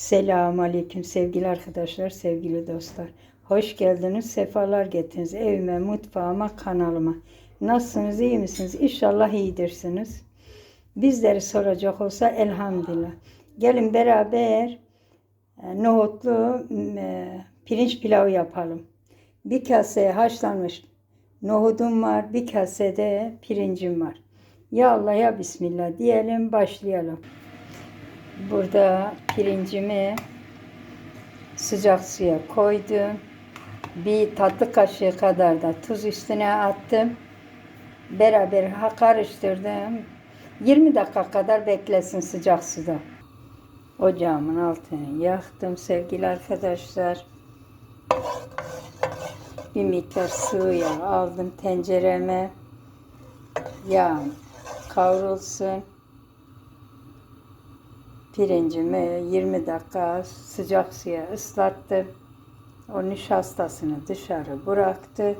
Selamun Aleyküm sevgili arkadaşlar, sevgili dostlar. Hoş geldiniz, sefalar getirdiniz evime, mutfağıma, kanalıma. Nasılsınız, iyi misiniz? İnşallah iyidirsiniz. Bizleri soracak olsa elhamdülillah. Gelin beraber e, nohutlu e, pirinç pilavı yapalım. Bir kaseye haşlanmış nohudum var, bir kasede pirincim var. Ya Allah ya Bismillah diyelim, başlayalım. Burada pirincimi sıcak suya koydum. Bir tatlı kaşığı kadar da tuz üstüne attım. Beraber ha- karıştırdım. 20 dakika kadar beklesin sıcak suda. Ocağımın altını yaktım sevgili arkadaşlar. Bir miktar sıvı aldım tencereme. Yağ kavrulsun. Pirincimi 20 dakika sıcak suya ıslattım. O nişastasını dışarı bıraktı.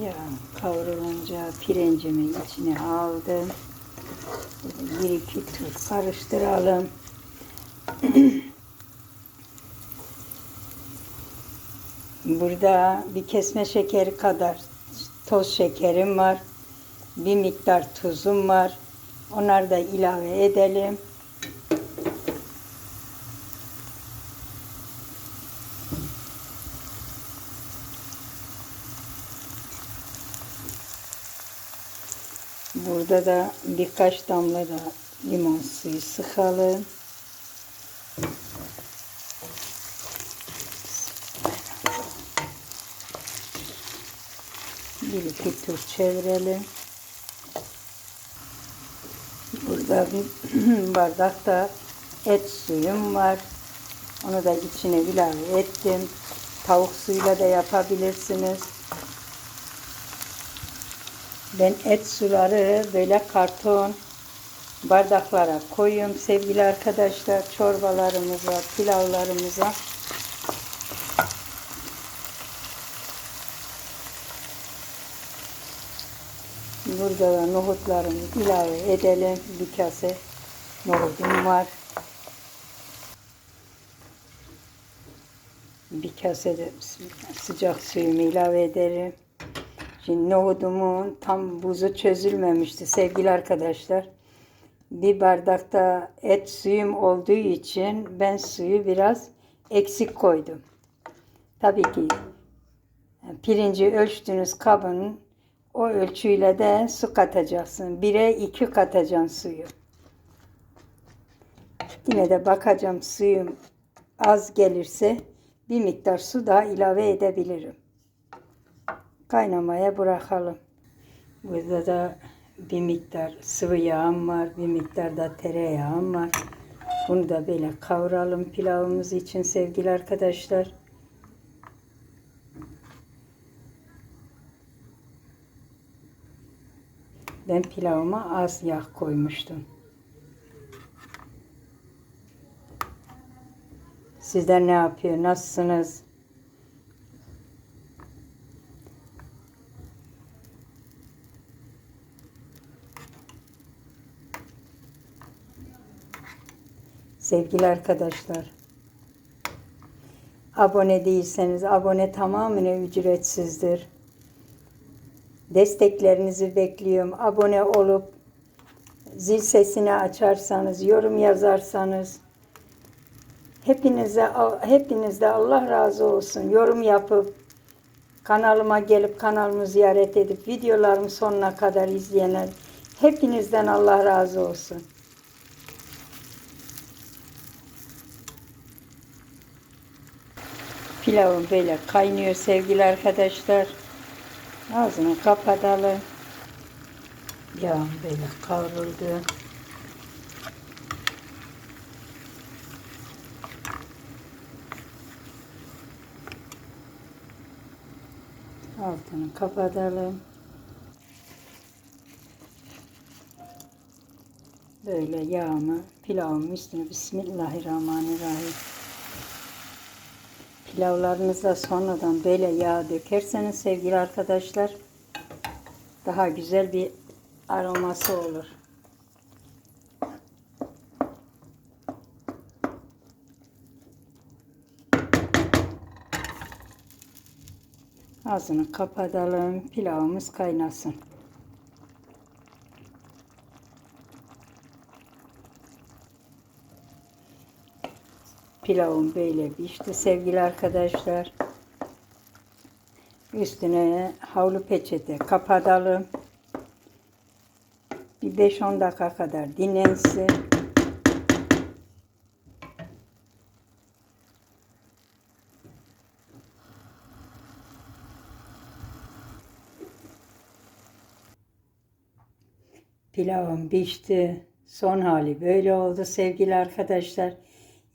Yağ kavrulunca pirincimi içine aldım. Bir iki tur karıştıralım. Burada bir kesme şekeri kadar toz şekerim var. Bir miktar tuzum var. Onları da ilave edelim. Burada da birkaç damla da limon suyu sıkalım. Bir iki tur çevirelim. Burada bir bardakta et suyum var. Onu da içine ilave ettim. Tavuk suyuyla da yapabilirsiniz. Ben et suları böyle karton bardaklara koyuyorum sevgili arkadaşlar. Çorbalarımıza, pilavlarımıza. Burada da nohutlarımı ilave edelim. Bir kase nohudum var. Bir kase de sıcak suyumu ilave ederim. Şimdi nohudumun tam buzu çözülmemişti sevgili arkadaşlar. Bir bardakta et suyum olduğu için ben suyu biraz eksik koydum. Tabii ki pirinci ölçtüğünüz kabın o ölçüyle de su katacaksın. Bire iki katacaksın suyu. Yine de bakacağım suyum az gelirse bir miktar su daha ilave edebilirim. Kaynamaya bırakalım. Burada da bir miktar sıvı yağım var. Bir miktar da tereyağım var. Bunu da böyle kavuralım pilavımız için sevgili arkadaşlar. Ben pilavıma az yağ koymuştum. Sizler ne yapıyor? Nasılsınız? Sevgili arkadaşlar. Abone değilseniz abone tamamen ücretsizdir. Desteklerinizi bekliyorum. Abone olup zil sesini açarsanız, yorum yazarsanız hepinize hepinizde Allah razı olsun. Yorum yapıp kanalıma gelip kanalımı ziyaret edip videolarımı sonuna kadar izleyenler hepinizden Allah razı olsun. Pilavım böyle kaynıyor sevgili arkadaşlar. Ağzını kapatalım. Yağım böyle kavruldu. Altını kapatalım. Böyle yağımı pilavımın üstüne Bismillahirrahmanirrahim pilavlarınıza sonradan böyle yağ dökerseniz sevgili arkadaşlar daha güzel bir aroması olur. Ağzını kapatalım. Pilavımız kaynasın. Pilavım böyle pişti sevgili arkadaşlar. Üstüne havlu peçete kapatalım. Bir 5-10 dakika kadar dinlensin. Pilavım pişti. Son hali böyle oldu sevgili arkadaşlar.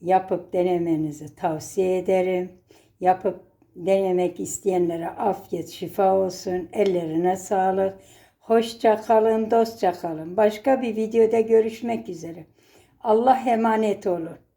Yapıp denemenizi tavsiye ederim. Yapıp denemek isteyenlere afiyet şifa olsun. Ellerine sağlık. Hoşça kalın, dostça kalın. Başka bir videoda görüşmek üzere. Allah emanet olun.